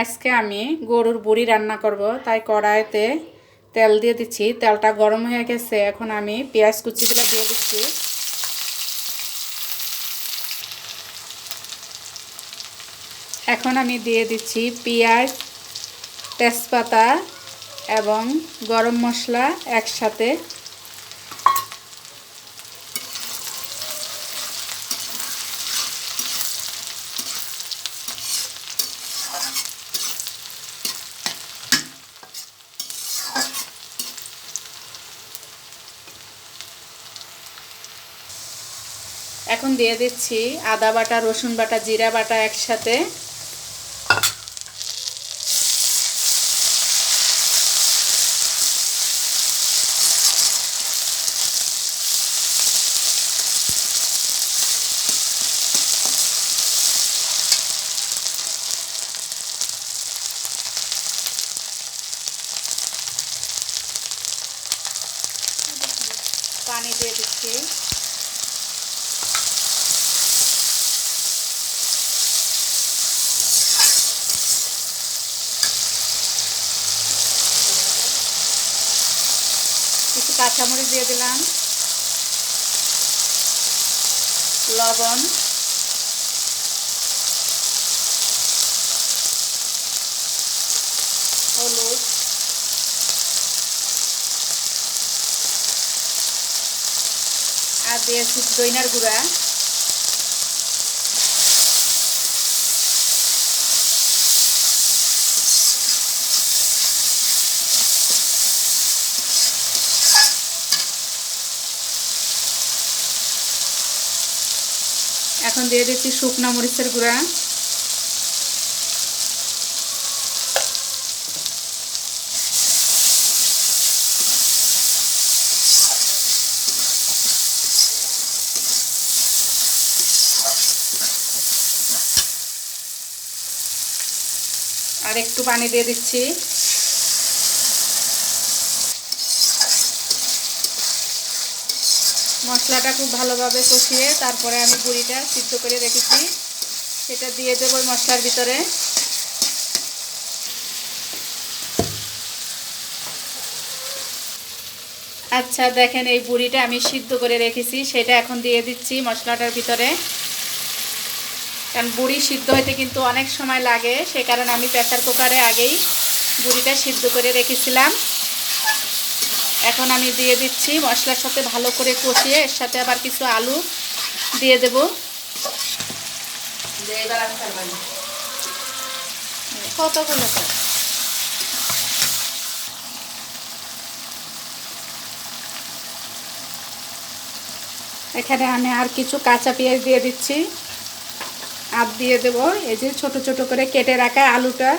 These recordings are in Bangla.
আজকে আমি গরুর বুড়ি রান্না করব, তাই কড়াইতে তেল দিয়ে দিচ্ছি। তেলটা গরম হয়ে গেছে, এখন আমি পেঁয়াজ কুচিগুলো দিয়ে দিচ্ছি। এখন আমি দিয়ে দিচ্ছি পেঁয়াজ, তেজপাতা এবং গরম মশলা একসাথে এখন দিয়ে দিচ্ছি আদা বাটা রসুন বাটা জিরা বাটা একসাথে। পানি দিয়ে দিচ্ছি কিছু কাঁচামরিচ দিয়ে দিলাম লবণ হলুদ আর দিয়েছি দইনার গুঁড়া। এখন দিয়ে দিচ্ছি শুকনো মরিচের গুঁড়া। আর একটু পানি দিয়ে দিচ্ছি। মশলাটা খুব ভালোভাবে কষিয়ে তারপরে আমি বুড়িটা সিদ্ধ করে রেখেছি। সেটা দিয়ে দেবো মশলার ভিতরে। আচ্ছা দেখেন এই বুড়িটা আমি সিদ্ধ করে রেখেছি, সেটা এখন দিয়ে দিচ্ছি মশলাটার ভিতরে। কারণ বুড়ি সিদ্ধ হতে কিন্তু অনেক সময় লাগে, সে কারণে আমি প্রেসার কুকারে আগেই বুড়িটা সিদ্ধ করে রেখেছিলাম। এখন আমি দিয়ে দিচ্ছি মশলার সাথে ভালো করে কষিয়ে এর সাথে আবার কিছু আলু দিয়ে দেব। কতগুলো এখানে আমি আর কিছু কাঁচা পেঁয়াজ দিয়ে দিচ্ছি। আর দিয়ে দেব এই যে ছোট ছোট করে কেটে রাখা আলুটা।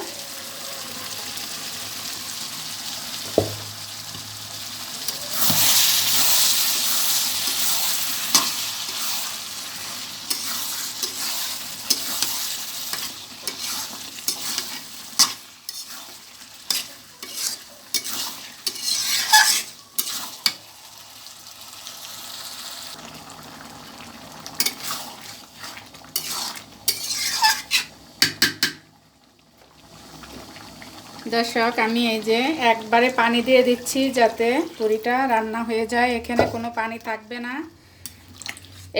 দর্শক, আমি এই যে একবারে পানি দিয়ে দিচ্ছি যাতে পুরিটা রান্না হয়ে যায়। এখানে কোনো পানি থাকবে না।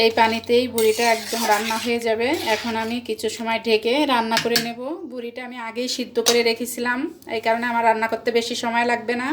এই পানিতেই বুড়িটা একদম রান্না হয়ে যাবে। এখন আমি কিছু সময় ঢেকে রান্না করে নেব। বুড়িটা আমি আগেই সিদ্ধ করে রেখেছিলাম। এই কারণে আমার রান্না করতে বেশি সময় লাগবে না।